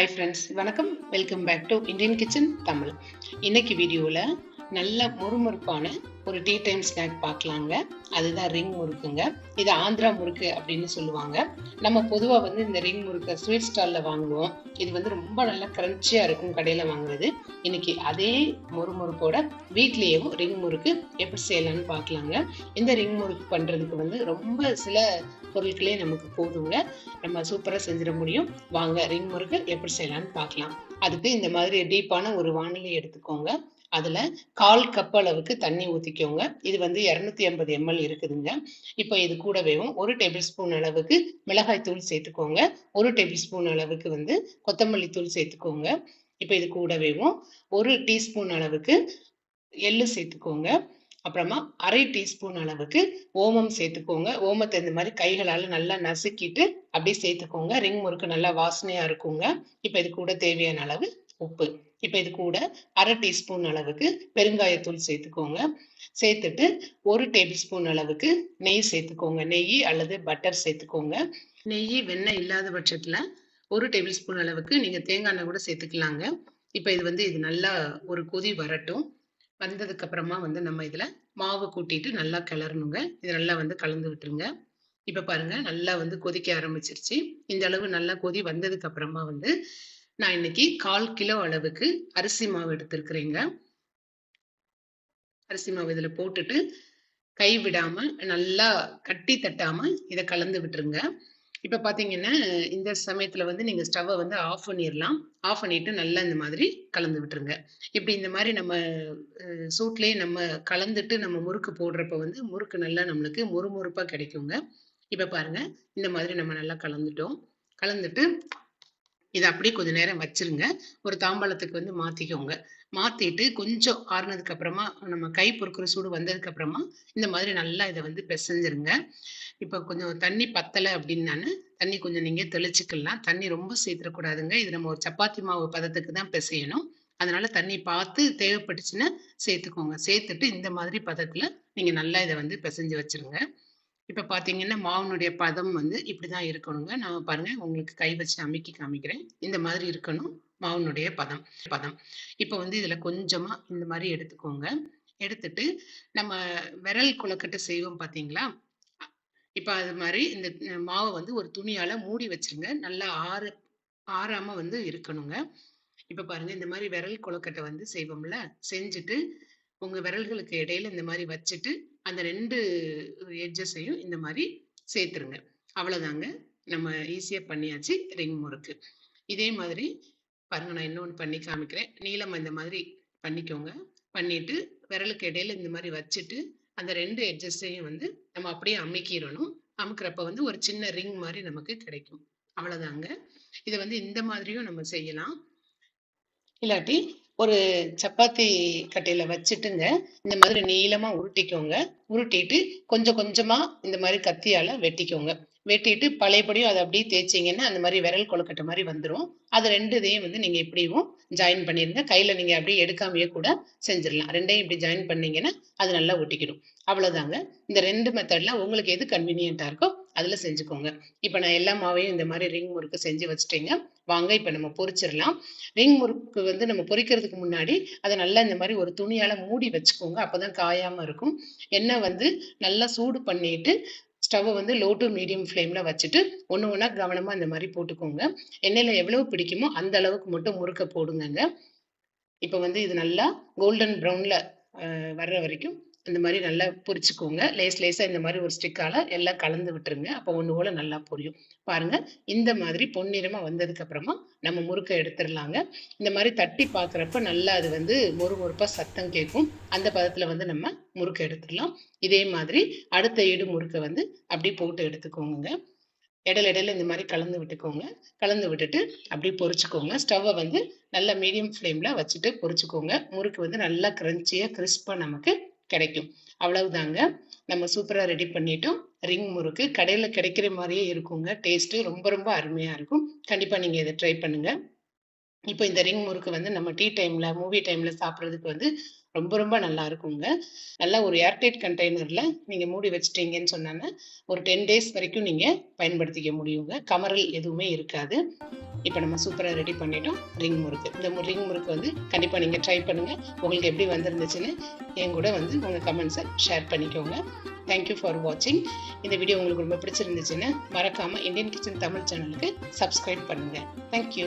Hi friends வணக்கம். Welcome back to Indian kitchen Tamil. இன்னைக்கு வீடியோவில் நல்ல முறுமுறுப்பான ஒரு டீ டைம் ஸ்நாக் பார்க்கலாங்க. அதுதான் ரிங் முறுக்குங்க. இது ஆந்திரா முறுக்கு அப்படின்னு சொல்லுவாங்க. நம்ம பொதுவாக வந்து இந்த ரிங் முறுக்கை ஸ்வீட் ஸ்டாலில் வாங்குவோம். இது வந்து ரொம்ப நல்லா கிரன்ச்சியாக இருக்கும் கடையில் வாங்குறது. இன்னைக்கு அதே முறுமுறுப்போட வீட்லேயும் ரிங் முறுக்கு எப்படி செய்யலாம்னு பார்க்கலாங்க. இந்த ரிங் முறுக்கு பண்ணுறதுக்கு வந்து ரொம்ப சில பொருட்களே நமக்கு போதுங்க. நம்ம சூப்பராக செஞ்சிட முடியும். வாங்க ரிங் முறுக்கு எப்படி செய்யலாம்னு பார்க்கலாம். அதுக்கு இந்த மாதிரி டீப்பான ஒரு வானிலை எடுத்துக்கோங்க. அதில் கால் கப் அளவுக்கு தண்ணி ஊற்றிக்கோங்க இது வந்து இரநூத்தி ஐம்பது எம்எல் இருக்குதுங்க. இப்போ இது கூடவேவும் ஒரு டேபிள் ஸ்பூன் அளவுக்கு மிளகாய் தூள் சேர்த்துக்கோங்க. ஒரு டேபிள் ஸ்பூன் அளவுக்கு வந்து கொத்தமல்லி தூள் சேர்த்துக்கோங்க. இப்போ இது கூடவேவும் ஒரு டீஸ்பூன் அளவுக்கு எள்ளு சேர்த்துக்கோங்க. அப்புறமா அரை டீஸ்பூன் அளவுக்கு ஓமம் சேர்த்துக்கோங்க. ஓமத்தை இந்த மாதிரி கைகளால் நல்லா நசுக்கிட்டு அப்படியே சேர்த்துக்கோங்க. ரிங் முறுக்கு நல்லா வாசனையா இருக்குங்க. இப்போ இது கூட தேவையான அளவு உப்பு. இப்போ இது கூட அரை டீஸ்பூன் அளவுக்கு பெருங்காயத்தூள் சேர்த்துக்கோங்க. சேர்த்துட்டு ஒரு டேபிள் ஸ்பூன் அளவுக்கு நெய் சேர்த்துக்கோங்க. நெய் அல்லது பட்டர் சேர்த்துக்கோங்க. நெய் வெண்ணெய் இல்லாத பட்சத்தில் ஒரு டேபிள் ஸ்பூன் அளவுக்கு நீங்கள் தேங்காய் எண்ணெய் கூட சேர்த்துக்கலாங்க. இப்போ இது வந்து இது நல்லா ஒரு கொதி வரட்டும். வந்ததுக்கு அப்புறமா வந்து நம்ம இதுல மாவு கூட்டிட்டு நல்லா கிளறணுங்க. இது நல்லா வந்து கலந்து விட்டுருங்க. இப்ப பாருங்க நல்லா வந்து கொதிக்க ஆரம்பிச்சிருச்சு. இந்த அளவு நல்லா கொதி வந்ததுக்கு அப்புறமா வந்து நான் இன்னைக்கு கால் கிலோ அளவுக்கு அரிசி மாவு எடுத்திருக்கிறேங்க. அரிசி மாவு இதுல போட்டுட்டு கை விடாம நல்லா கட்டி தட்டாம இதை கலந்து விட்டுருங்க. இப்போ பார்த்தீங்கன்னா இந்த சமயத்தில் வந்து நீங்கள் ஸ்டவ்வை வந்து ஆஃப் பண்ணிடலாம் ஆஃப் பண்ணிட்டு நல்லா இந்த மாதிரி கலந்து விட்டுருங்க. இப்படி இந்த மாதிரி நம்ம சூட்லேயே நம்ம கலந்துட்டு நம்ம முறுக்கு போடுறப்ப வந்து முறுக்கு நல்லா நம்மளுக்கு முறுமுறுப்பாக கிடைக்குங்க. இப்போ பாருங்க இந்த மாதிரி நம்ம நல்லா கலந்துட்டோம். கலந்துட்டு இதை அப்படியே கொஞ்ச நேரம் வச்சிருங்க. ஒரு தாம்பாளத்துக்கு வந்து மாற்றிக்கோங்க மாத்திட்டு கொஞ்சம் ஆறுனதுக்கு அப்புறமா நம்ம கை பொறுக்கிற சூடு வந்ததுக்கு அப்புறமா இந்த மாதிரி நல்லா இதை வந்து பிசைஞ்சிருங்க. இப்போ கொஞ்சம் தண்ணி பத்தலை அப்படின்னு தண்ணி கொஞ்சம் நீங்க தெளிச்சுக்கலாம். தண்ணி ரொம்ப சேர்த்துடக்கூடாதுங்க இது நம்ம ஒரு சப்பாத்தி மாவு பதத்துக்கு தான் பிசையணும். அதனால தண்ணி பார்த்து தேவைப்பட்டுச்சுன்னா சேர்த்துக்கோங்க. சேர்த்துட்டு இந்த மாதிரி பதத்துல நீங்க நல்லா இதை வந்து பிசைஞ்சு வச்சிருங்க. இப்ப பாத்தீங்கன்னா மாவுனுடைய பதம் வந்து இப்படிதான் இருக்கணுங்க. நான் பாருங்க உங்களுக்கு கை வச்சு அமைக்கி காமிக்கிறேன். இந்த மாதிரி இருக்கணும். மாவுனுடைய பதம் பதம். இப்ப வந்து இதுல கொஞ்சமா இந்த மாதிரி எடுத்துக்கோங்க. எடுத்துட்டு நம்ம விரல் குளக்கட்டு செய்வோம் பாத்தீங்களா? இப்ப அது மாதிரி இந்த மாவை வந்து ஒரு துணியால மூடி வச்சிருங்க. நல்லா ஆறு ஆறாம வந்து இருக்கணுங்க. இப்ப பாருங்க இந்த மாதிரி விரல் குளக்கட்டை வந்து செய்வோம்ல. செஞ்சுட்டு உங்க விரல்களுக்கு இடையில இந்த மாதிரி வச்சுட்டு அந்த ரெண்டு எட்ஜஸையும் இந்த மாதிரி சேர்த்துருங்க. அவ்வளவுதாங்க. நம்ம ஈஸியா பண்ணியாச்சு ரிங் முறுக்கு. இதே மாதிரி பாருங்க நான் இன்னொன்று பண்ணி காமிக்கிறேன். நீளம் இந்த மாதிரி பண்ணிக்கோங்க. பண்ணிட்டு விரலுக்கு இடையில இந்த மாதிரி வச்சுட்டு அந்த ரெண்டு எட்ஜஸ்டையும் வந்து நம்ம அப்படியே அமுக்கிடணும் அமுக்கிறப்ப வந்து ஒரு சின்ன ரிங் மாதிரி நமக்கு கிடைக்கும். அவ்வளோதாங்க இதை வந்து இந்த மாதிரியும் நம்ம செய்யலாம். இல்லாட்டி ஒரு சப்பாத்தி கட்டையில வச்சுட்டுங்க. இந்த மாதிரி நீளமா உருட்டிக்கோங்க. உருட்டிட்டு கொஞ்சம் கொஞ்சமா இந்த மாதிரி கத்தியால வெட்டிக்கோங்க. வெட்டிட்டு பழையபடியும் அதை அப்படியே தேய்ச்சிங்கன்னா அந்த மாதிரி விரல் கொழுக்கட்டை மாதிரி வந்துடும் அது ரெண்டு இதையும் வந்து நீங்கள் இப்படியும் ஜாயின் பண்ணிருங்க. கையில் நீங்கள் அப்படியே எடுக்காமையே கூட செஞ்சிடலாம். ரெண்டையும் இப்படி ஜாயின் பண்ணீங்கன்னா அது நல்லா ஒட்டிக்கிடும். அவ்வளோதாங்க இந்த ரெண்டு மெத்தட்ல உங்களுக்கு எது கன்வீனியண்ட்டாக இருக்கோ அதில் செஞ்சுக்கோங்க. இப்போ நான் எல்லா மாவையும் இந்த மாதிரி ரிங் முறுக்கு செஞ்சு வச்சுட்டீங்க. வாங்க இப்போ நம்ம பொரிச்சிடலாம். ரிங் முறுக்கு வந்து நம்ம பொரிக்கிறதுக்கு முன்னாடி அதை நல்லா இந்த மாதிரி ஒரு துணியால் மூடி வச்சுக்கோங்க. அப்பதான் காயாமல் இருக்கும். எண்ணெய் வந்து நல்லா சூடு பண்ணிட்டு ஸ்டவ்வை வந்து லோ டு மீடியம் ஃப்ளேமில் வச்சுட்டு ஒன்று ஒன்றா கவனமாக இந்த மாதிரி போட்டுக்கோங்க. எண்ணெயில் எவ்வளவு பிடிக்குமோ அந்த அளவுக்கு மட்டும் முறுக்க போடுங்கங்க. இப்போ வந்து இது நல்லா கோல்டன் ப்ரௌனில் வர்ற வரைக்கும் இந்த மாதிரி நல்லா பொரிச்சுக்கோங்க. லேஸ் லேஸாக இந்த மாதிரி ஒரு ஸ்டிக்கால எல்லாம் கலந்து விட்டுருங்க. அப்போ ஒன்று போல் நல்லா பொரியும். பாருங்க இந்த மாதிரி பொன்னிறமாக வந்ததுக்கப்புறமா நம்ம முறுக்கை எடுத்துடலாங்க. இந்த மாதிரி தட்டி பார்க்குறப்ப நல்லா அது வந்து மொறு மொறுப்பாக சத்தம் கேட்கும். அந்த பதத்தில் வந்து நம்ம முறுக்கை எடுத்துடலாம். இதே மாதிரி அடுத்த ஈடு முறுக்கை வந்து அப்படி போட்டு எடுத்துக்கோங்க. இடையில இடையில இந்த மாதிரி கலந்து விட்டுக்கோங்க. கலந்து விட்டுட்டு அப்படி பொறிச்சுக்கோங்க ஸ்டவ்வை வந்து நல்லா மீடியம் ஃப்ளேமில் வச்சுட்டு பொறிச்சுக்கோங்க முறுக்கு வந்து நல்லா கிரன்ச்சியாக கிறிஸ்பாக நமக்கு கிடைக்கும். அவ்வளவுதாங்க. நம்ம சூப்பராக ரெடி பண்ணிட்டோம். ரிங் முறுக்கு கடையில் கிடைக்கிற மாதிரியே இருக்குங்க. டேஸ்ட்டு ரொம்ப ரொம்ப அருமையாக இருக்கும். கண்டிப்பாக நீங்கள் இதை ட்ரை பண்ணுங்க. இப்போ இந்த ரிங் முறுக்கு வந்து நம்ம டீ டைமில் மூவி டைமில் சாப்பிட்றதுக்கு வந்து ரொம்ப ரொம்ப நல்லா இருக்குங்க. நல்லா ஒரு ஏர்டைட் கண்டெய்னரில் நீங்கள் மூடி வச்சிட்டீங்கன்னு சொன்னாங்க. ஒரு டென் டேஸ் வரைக்கும் நீங்கள் பயன்படுத்திக்க முடியுங்க. கமரல் எதுவுமே இருக்காது. இப்போ நம்ம சூப்பராக ரெடி பண்ணிட்டோம். ரிங் முறுக்கு. இந்த ரிங் முறுக்கு வந்து கண்டிப்பாக நீங்கள் ட்ரை பண்ணுங்கள் உங்களுக்கு எப்படி வந்திருந்துச்சுன்னு என் கூட வந்து உங்கள் கமெண்ட்ஸை ஷேர் பண்ணிக்கோங்க. தேங்க்யூ ஃபார் வாட்சிங் இந்த வீடியோ உங்களுக்கு ரொம்ப பிடிச்சிருந்துச்சுன்னா மறக்காமல் இந்தியன் கிச்சன் தமிழ் சேனலுக்கு சப்ஸ்கிரைப் பண்ணுங்கள் தேங்க்யூ